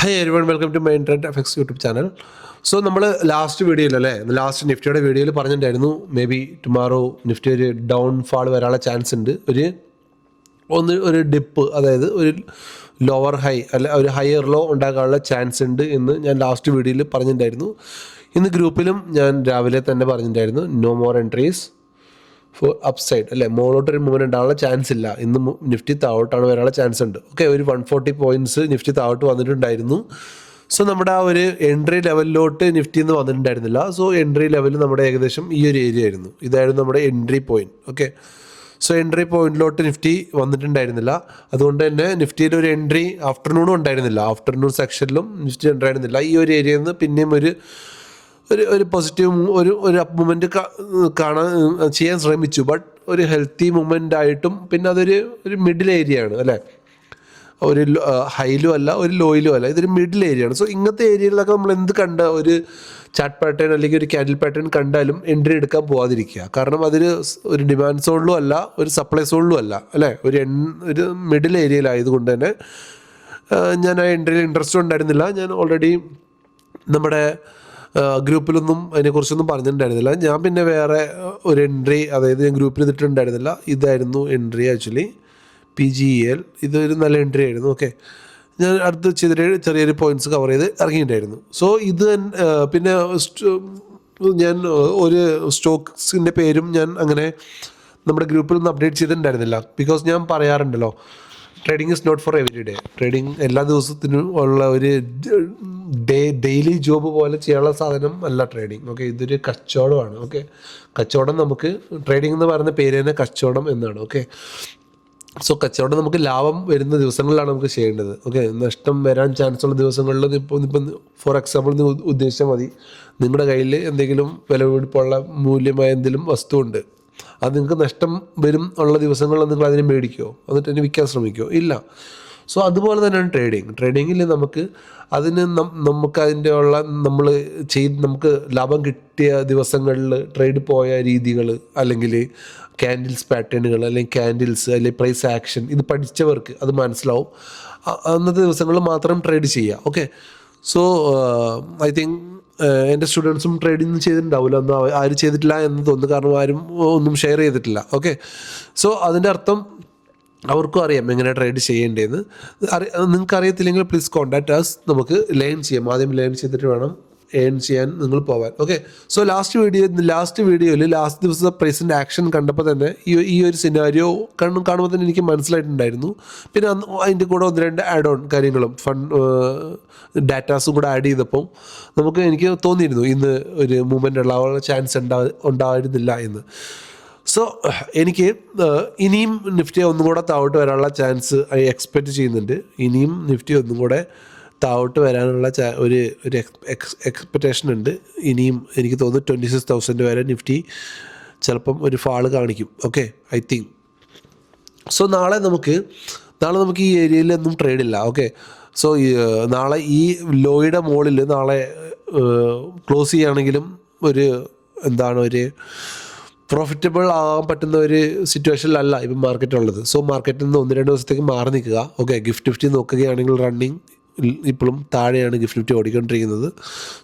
Hi everyone welcome to my internet effects YouTube channel so നമ്മൾ last വീഡിയോയിൽ അല്ലേ? Last നിഫ്റ്റിയുടെ വീഡിയോയിൽ പറഞ്ഞിട്ടുണ്ടായിരുന്നു മേ ബി ടുമാറോ നിഫ്റ്റി ഒരു ഡൗൺ ഫാൾ വരാനുള്ള ചാൻസ് ഉണ്ട്. ഒരു ഒന്ന് ഒരു ഡിപ്പ് അതായത് ഒരു ലോവർ ഹൈ അല്ല ഒരു ഹയർ ലോ ഉണ്ടാകാനുള്ള ചാൻസ് ഉണ്ട് എന്ന് ഞാൻ ലാസ്റ്റ് വീഡിയോയിൽ പറഞ്ഞിട്ടുണ്ടായിരുന്നു. ഇന്ന് ഗ്രൂപ്പിലും ഞാൻ രാവിലെ തന്നെ പറഞ്ഞിട്ടുണ്ടായിരുന്നു no more entries for upside അല്ലേ? മോളോട്ടൊരു മൂവ്മെന്റ് ഉണ്ടാകാനുള്ള ചാൻസ് ഇല്ല. ഇന്ന് നിഫ്റ്റി താഴോട്ടാണ് വരാനുള്ള ചാൻസ് ഉണ്ട്. ഓക്കെ ഒരു വൺ ഫോർട്ടി പോയിന്റ്സ് നിഫ്റ്റി താഴോട്ട് വന്നിട്ടുണ്ടായിരുന്നു. സോ നമ്മുടെ ആ ഒരു എൻട്രി ലെവലിലോട്ട് നിഫ്റ്റി എന്ന് വന്നിട്ടുണ്ടായിരുന്നില്ല. സോ എൻട്രി ലെവൽ നമ്മുടെ ഏകദേശം ഈ ഒരു ഏരിയ ആയിരുന്നു. ഇതായിരുന്നു നമ്മുടെ entry point okay so entry പോയിന്റിലോട്ട് Nifty വന്നിട്ടുണ്ടായിരുന്നില്ല. അതുകൊണ്ട് തന്നെ നിഫ്റ്റിയിൽ ഒരു എൻട്രി ആഫ്റ്റർനൂണും ഉണ്ടായിരുന്നില്ല. ആഫ്റ്റർനൂൺ സെക്ഷനിലും നിഫ്റ്റി ഉണ്ടായിരുന്നില്ല. ഈ ഒരു ഏരിയയിൽ നിന്ന് പിന്നെയും ഒരു ഒരു ഒരു പോസിറ്റീവ് ഒരു ഒരു അപ്പ് മൂമെന്റ് കാണാൻ ചെയ്യാൻ ശ്രമിച്ചു. ബട്ട് ഒരു ഹെൽത്തി മൂമെന്റ് ആയിട്ടും പിന്നെ അതൊരു ഒരു മിഡിൽ ഏരിയ ആണ് അല്ലേ? ഒരു ഹൈലും അല്ല ഒരു ലോയിലും അല്ല. ഇതൊരു മിഡിൽ ഏരിയ ആണ്. സോ ഇങ്ങനത്തെ ഏരിയയിലൊക്കെ നമ്മൾ എന്ത് കണ്ട ഒരു ചാറ്റ് പാറ്റേൺ അല്ലെങ്കിൽ ഒരു കാൻഡിൽ പാറ്റേൺ കണ്ടാലും എൻട്രി എടുക്കാൻ പോവാതിരിക്കുക. കാരണം അതിന് ഒരു ഡിമാൻഡ് സോണിലും അല്ല ഒരു സപ്ലൈ സോണിലും അല്ല അല്ലേ? ഒരു എൺ ഒരു മിഡിൽ ഏരിയയിലായതുകൊണ്ട് തന്നെ ഞാൻ ആ എൻട്രിയിൽ ഇൻട്രസ്റ്റ് ഉണ്ടായിരുന്നില്ല. ഞാൻ ഓൾറെഡി നമ്മുടെ ഗ്രൂപ്പിലൊന്നും അതിനെക്കുറിച്ചൊന്നും പറഞ്ഞിട്ടുണ്ടായിരുന്നില്ല. ഞാൻ പിന്നെ വേറെ ഒരു എൻട്രി അതായത് ഞാൻ ഗ്രൂപ്പിൽ ഇട്ടിട്ടുണ്ടായിരുന്നില്ല ഇതായിരുന്നു entry actually P G L ഇതൊരു നല്ല എൻട്രി ആയിരുന്നു. ഓക്കെ ഞാൻ അടുത്ത് ചെറിയ ചെറിയൊരു പോയിന്റ്സ് കവർ ചെയ്ത് ഇറങ്ങിയിട്ടുണ്ടായിരുന്നു. സോ ഇത് പിന്നെ ഞാൻ ഒരു സ്റ്റോക്സിന്റെ പേരും ഞാൻ അങ്ങനെ നമ്മുടെ ഗ്രൂപ്പിൽ നിന്ന് അപ്ഡേറ്റ് ചെയ്തിട്ടുണ്ടായിരുന്നില്ല. ബിക്കോസ് ഞാൻ പറയാറുണ്ടല്ലോ trading is not for every day trading എല്ലാ ദിവസത്തിനും ഉള്ള ഒരു ഡേ ഡെയിലി ജോബ് പോലെ ചെയ്യാനുള്ള സാധനം അല്ല ട്രേഡിംഗ് ഓക്കെ ഇതൊരു കച്ചവടമാണ്. ഓക്കെ കച്ചവടം നമുക്ക് ട്രേഡിംഗ് എന്ന് പറയുന്ന പേര് തന്നെ കച്ചവടം എന്നാണ്. ഓക്കെ സോ കച്ചവടം നമുക്ക് ലാഭം വരുന്ന ദിവസങ്ങളിലാണ് നമുക്ക് ചെയ്യേണ്ടത്. ഓക്കെ നഷ്ടം വരാൻ ചാൻസ് ഉള്ള ദിവസങ്ങളിൽ ഇപ്പോൾ ഇപ്പം ഫോർ എക്സാമ്പിൾ ഉദ്ദേശിച്ചാൽ മതി. നിങ്ങളുടെ കയ്യിൽ എന്തെങ്കിലും വിലപിടിപ്പുള്ള മൂല്യമായ എന്തെങ്കിലും വസ്തു ഉണ്ട് അത് നിങ്ങൾക്ക് നഷ്ടം വരും ഉള്ള ദിവസങ്ങളിൽ നിങ്ങൾ അതിനെ മേടിക്കുമോ എന്നിട്ട് അതിനെ വിൽക്കാൻ ശ്രമിക്കുമോ ഇല്ല. സോ അതുപോലെ തന്നെയാണ് ട്രേഡിങ് ട്രേഡിങ്ങിൽ നമുക്ക് അതിന് നമുക്ക് അതിന്റെ ഉള്ള നമ്മൾ ചെയ്ത് നമുക്ക് ലാഭം കിട്ടിയ ദിവസങ്ങളിൽ ട്രേഡ് പോയ രീതികൾ അല്ലെങ്കിൽ ക്യാൻഡിൽസ് പാറ്റേണുകൾ അല്ലെങ്കിൽ ക്യാൻഡിൽസ് അല്ലെങ്കിൽ പ്രൈസ് ആക്ഷൻ ഇത് പഠിച്ചവർക്ക് അത് മനസ്സിലാവും. അന്നത്തെ ദിവസങ്ങളിൽ മാത്രം ട്രേഡ് ചെയ്യുക ഓക്കെ സോ ഐ തിങ്ക് എന്റെ സ്റ്റുഡൻസും ട്രേഡിംഗ് ചെയ്തിട്ടുണ്ടാവില്ല ഒന്നും ആരും ചെയ്തിട്ടില്ല എന്ന് തോന്നുന്നു. കാരണം ആരും ഒന്നും ഷെയർ ചെയ്തിട്ടില്ല. ഓക്കെ? സോ അതിന്റെ അർത്ഥം അവർക്കും അറിയാം എങ്ങനെ ട്രേഡ് ചെയ്യേണ്ടതെന്ന് നിങ്ങൾക്ക് അറിയത്തില്ലെങ്കിൽ പ്ലീസ് കോൺടാക്ട് അസ് നമുക്ക് ലേൺ ചെയ്യാം. ആദ്യം ലേൺ ചെയ്തിട്ട് വേണം. ഏൺ ചെയ്യാൻ നിങ്ങൾ പോവാൻ. Okay so last video last വീഡിയോയിൽ ലാസ്റ്റ് ദിവസത്തെ പ്രസന്റ് ആക്ഷൻ കണ്ടപ്പോൾ തന്നെ ഈ ഈ ഒരു സിനാരിയോ കണ്ണും കാണുമ്പോൾ തന്നെ എനിക്ക് മനസ്സിലായിട്ടുണ്ടായിരുന്നു. പിന്നെ അതിന്റെ കൂടെ ഒന്ന് രണ്ട് ആഡ് ഓൺ കാര്യങ്ങളും ഫണ്ട് ഡാറ്റാസും കൂടെ ആഡ് ചെയ്തപ്പോൾ നമുക്ക് എനിക്ക് തോന്നിയിരുന്നു ഇന്ന് ഒരു മൂവ്മെന്റ് ഉള്ള ചാൻസ് ഉണ്ടാ ഉണ്ടായിരുന്നില്ല എന്ന്. സോ എനിക്ക് ഇനിയും നിഫ്റ്റി ഒന്നും കൂടെ താഴോട്ട് വരാനുള്ള ചാൻസ് ഐ എക്സ്പെക്റ്റ് ചെയ്യുന്നുണ്ട്. ഇനിയും നിഫ്റ്റി ഒന്നും കൂടെ താഴോട്ട് വരാനുള്ള ഒരു ഒരു എക്സ്പെക്റ്റേഷൻ ഉണ്ട്. ഇനിയും എനിക്ക് തോന്നുന്നു ട്വന്റി സിക്സ് തൗസൻഡ് വരെ നിഫ്റ്റി ചിലപ്പം ഒരു ഫാൾ കാണിക്കും. ഓക്കെ ഐ തിങ്ക് സോ നാളെ നമുക്ക് നാളെ നമുക്ക് ഈ ഏരിയയിലൊന്നും ട്രേഡ് ഇല്ല. ഓക്കെ സോ നാളെ ഈ ലോയുടെ മുകളിൽ നാളെ ക്ലോസ് ചെയ്യുകയാണെങ്കിലും ഒരു എന്താണ് ഒരു പ്രോഫിറ്റബിൾ ആകാൻ പറ്റുന്ന ഒരു സിറ്റുവേഷനിലല്ല ഇപ്പം മാർക്കറ്റ് ഉള്ളത്. സോ മാർക്കറ്റിൽ നിന്ന് ഒന്ന് രണ്ട് ദിവസത്തേക്ക് മാറി നിൽക്കുക. ഓക്കെ ഗിഫ്റ്റ് ഫിഫ്റ്റി നോക്കുകയാണെങ്കിൽ റണ്ണിങ് ഇപ്പോഴും താഴെയാണ് ഗിഫ്റ്റ് നിഫ്റ്റി ഓടിക്കൊണ്ടിരിക്കുന്നത്.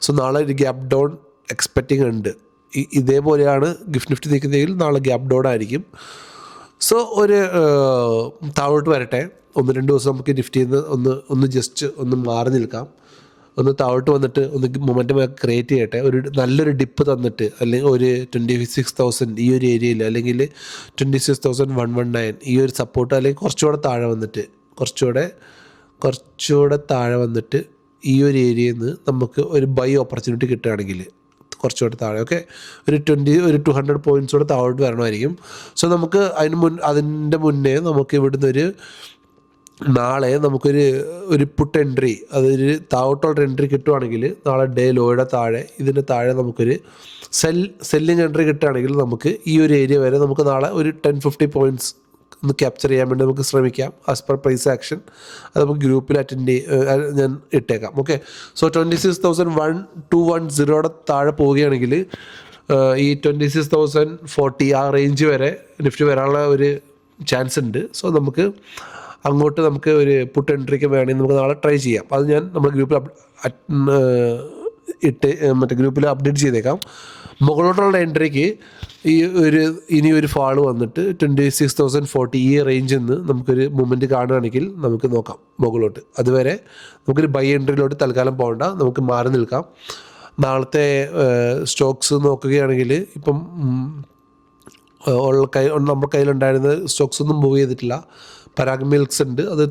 സോ നാളെ ഒരു ഗ്യാപ് ഡൗൺ എക്സ്പെക്റ്റിംഗ് ഉണ്ട്. ഇതേപോലെയാണ് ഗിഫ്റ്റ് നിഫ്റ്റി നിൽക്കുന്നതെങ്കിൽ നാളെ ഗ്യാപ് ഡൗൺ ആയിരിക്കും. സോ ഒരു താഴോട്ട് വരട്ടെ. ഒന്ന് രണ്ട് ദിവസം നമുക്ക് നിഫ്റ്റിയിൽ നിന്ന് ഒന്ന് ഒന്ന് ജസ്റ്റ് ഒന്ന് മാറി നിൽക്കാം. ഒന്ന് താഴോട്ട് വന്നിട്ട് ഒന്ന് മൊമെന്റം ക്രിയേറ്റ് ചെയ്യട്ടെ. ഒരു നല്ലൊരു ഡിപ്പ് തന്നിട്ട് അല്ലെങ്കിൽ ഒരു ട്വന്റി സിക്സ് തൗസൻഡ് ഈ ഒരു ഏരിയയിൽ അല്ലെങ്കിൽ twenty six thousand one one nine ഈ ഒരു സപ്പോർട്ട് അല്ലെങ്കിൽ കുറച്ചുകൂടെ താഴെ വന്നിട്ട് കുറച്ചുകൂടെ കുറച്ചുകൂടെ താഴെ വന്നിട്ട് ഈ ഒരു ഏരിയയിൽ നിന്ന് നമുക്ക് ഒരു ബൈ ഓപ്പർച്യൂണിറ്റി കിട്ടുകയാണെങ്കിൽ കുറച്ചുകൂടെ താഴെ ഓക്കെ ഒരു ട്വന്റി ഒരു ടു ഹൺഡ്രഡ് പോയിന്റ്സോടെ താഴോട്ട് വരണമായിരിക്കും. സോ നമുക്ക് അതിന് മുൻ അതിന്റെ മുന്നേ നമുക്ക് ഇവിടുന്ന് ഒരു നാളെ നമുക്കൊരു ഒരു പുട്ട് എൻട്രി അതൊരു താഴോട്ടുള്ള എൻട്രി കിട്ടുവാണെങ്കിൽ നാളെ ഡേ ലോയുടെ താഴെ ഇതിന്റെ താഴെ നമുക്കൊരു സെൽ സെല്ലിങ് എൻട്രി കിട്ടുകയാണെങ്കിൽ നമുക്ക് ഈ ഒരു ഏരിയ വരെ നമുക്ക് നാളെ ഒരു ടെൻ ഫിഫ്റ്റി പോയിന്റ്സ് ഒന്ന് ക്യാപ്ചർ ചെയ്യാൻ വേണ്ടി നമുക്ക് ശ്രമിക്കാം ആസ് പെർ പ്രൈസ് ആക്ഷൻ അത് നമുക്ക് ഗ്രൂപ്പിൽ അറ്റൻഡ് ഞാൻ ഇട്ടേക്കാം okay so twenty six thousand one two one സീറോയുടെ താഴെ പോവുകയാണെങ്കിൽ ഈ ട്വന്റി സിക്സ് തൗസൻഡ് ഫോർട്ടി ആ റേഞ്ച് വരെ നിഫ്റ്റി വരാനുള്ള ഒരു ചാൻസ് ഉണ്ട്. സോ നമുക്ക് അങ്ങോട്ട് നമുക്ക് ഒരു പുട്ട് എൻട്രിക്ക് വേണമെങ്കിൽ നമുക്ക് നാളെ ട്രൈ ചെയ്യാം. അത് ഞാൻ നമ്മുടെ ഗ്രൂപ്പിൽ ഇട്ട് മറ്റേ ഗ്രൂപ്പിൽ അപ്ഡേറ്റ് ചെയ്തേക്കാം. മുകളോട്ടുള്ള എൻട്രിക്ക് ഈ ഒരു ഇനി ഒരു ഫാൾ വന്നിട്ട് ട്വന്റി സിക്സ് തൗസൻഡ് ഫോർട്ടി ഈ റേഞ്ചിൽ നിന്ന് നമുക്കൊരു മൂവ്മെന്റ് കാണുകയാണെങ്കിൽ നമുക്ക് നോക്കാം മുകളിലോട്ട്. അതുവരെ നമുക്കൊരു ബൈ എൻട്രിയിലോട്ട് തൽക്കാലം പോകണ്ട നമുക്ക് മാറി നിൽക്കാം. നാളത്തെ സ്റ്റോക്സ് നോക്കുകയാണെങ്കിൽ ഇപ്പം ഉള്ള കൈ നമ്മുടെ കയ്യിലുണ്ടായിരുന്ന സ്റ്റോക്സ് ഒന്നും മൂവ് ചെയ്തിട്ടില്ല. പരാഗ് മിൽക്സ് ഉണ്ട്. അത്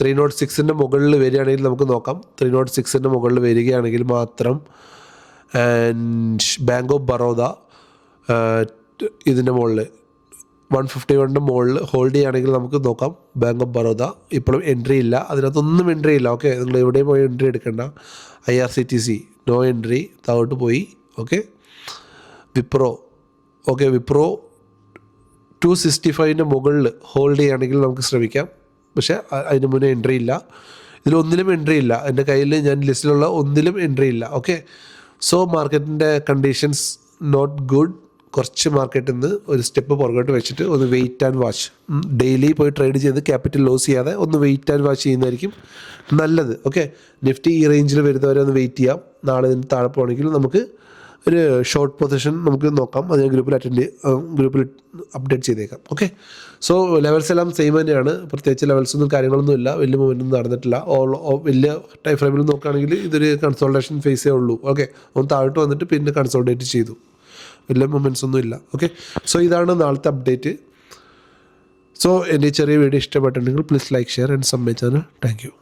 ത്രീ നോട്ട് സിക്സിന്റെ മുകളിൽ വരികയാണെങ്കിൽ നമുക്ക് നോക്കാം. ത്രീ നോട്ട് സിക്സിന്റെ മുകളിൽ വരികയാണെങ്കിൽ മാത്രം ആൻഡ് ബാങ്ക് ഓഫ് ബറോദ ഇതിന്റെ മുകളിൽ വൺ ഫിഫ്റ്റി വണ്ണിന്റെ മുകളിൽ ഹോൾഡ് ചെയ്യുകയാണെങ്കിൽ നമുക്ക് നോക്കാം. ബാങ്ക് ഓഫ് ബറോദ ഇപ്പോഴും എൻട്രി ഇല്ല. അതിനകത്തൊന്നും എൻട്രി ഇല്ല. ഓക്കെ നിങ്ങൾ എവിടെയും പോയി എൻട്രി എടുക്കേണ്ട. I R C T C no entry താഴോട്ട് പോയി. Okay Wipro. Okay Wipro two sixty ഫൈവിന്റെ മുകളിൽ ഹോൾഡ് ചെയ്യുകയാണെങ്കിൽ നമുക്ക് ശ്രമിക്കാം. പക്ഷേ അതിന് മുന്നേ എൻട്രി ഇല്ല. ഇതിലൊന്നിലും എൻട്രി ഇല്ല. എന്റെ കയ്യിൽ ഞാൻ ലിസ്റ്റിലുള്ള ഒന്നിലും എൻട്രി ഇല്ല. ഓക്കെ സോ മാർക്കറ്റിന്റെ കണ്ടീഷൻസ് നോട്ട് ഗുഡ് കുറച്ച് മാർക്കറ്റിൽ നിന്ന് ഒരു സ്റ്റെപ്പ് പുറകോട്ട് വെച്ചിട്ട് ഒന്ന് വെയിറ്റ് ആൻഡ് വാച്ച് ഡെയിലി പോയി ട്രേഡ് ചെയ്ത് ക്യാപിറ്റൽ ലോസ് ചെയ്യാതെ ഒന്ന് വെയിറ്റ് ആൻഡ് വാച്ച് ചെയ്യുന്നതായിരിക്കും നല്ലത്. ഓക്കെ നിഫ്റ്റി ഈ റേഞ്ചിൽ വരുന്നവരെ ഒന്ന് വെയിറ്റ് ചെയ്യാം. നാളെ ഇതിന് താഴെ പോകണമെങ്കിൽ നമുക്ക് ഒരു ഷോർട്ട് പൊസിഷൻ നമുക്ക് നോക്കാം. അത് ഞാൻ ഗ്രൂപ്പിൽ അറ്റൻഡ് ഗ്രൂപ്പിൽ അപ്ഡേറ്റ് ചെയ്തേക്കാം. ഓക്കെ സോ ലെവൽസ് എല്ലാം സെയിം തന്നെയാണ്. പ്രത്യേകിച്ച് ലെവൽസ് ഒന്നും കാര്യങ്ങളൊന്നും ഇല്ല. വലിയ മൂവ്മെന്റ് ഒന്നും നടന്നിട്ടില്ല. ഓൾ വലിയ ടൈം ഫ്രെയിമിൽ നോക്കുകയാണെങ്കിൽ ഇതൊരു കൺസോൾട്ടേഷൻ ഫേസേ ഉള്ളൂ. ഓക്കെ ഒന്ന് താഴോട്ട് വന്നിട്ട് പിന്നെ കൺസോൾട്ടേറ്റ് ചെയ്തു. വലിയ മൂവ്മെന്റ്സ് ഒന്നും ഇല്ല. ഓക്കെ സോ ഇതാണ് നാളത്തെ അപ്ഡേറ്റ് സോ എന്റെ ചെറിയ വീഡിയോ ഇഷ്ടപ്പെട്ടിട്ടുണ്ടെങ്കിൽ please like share and channel thank you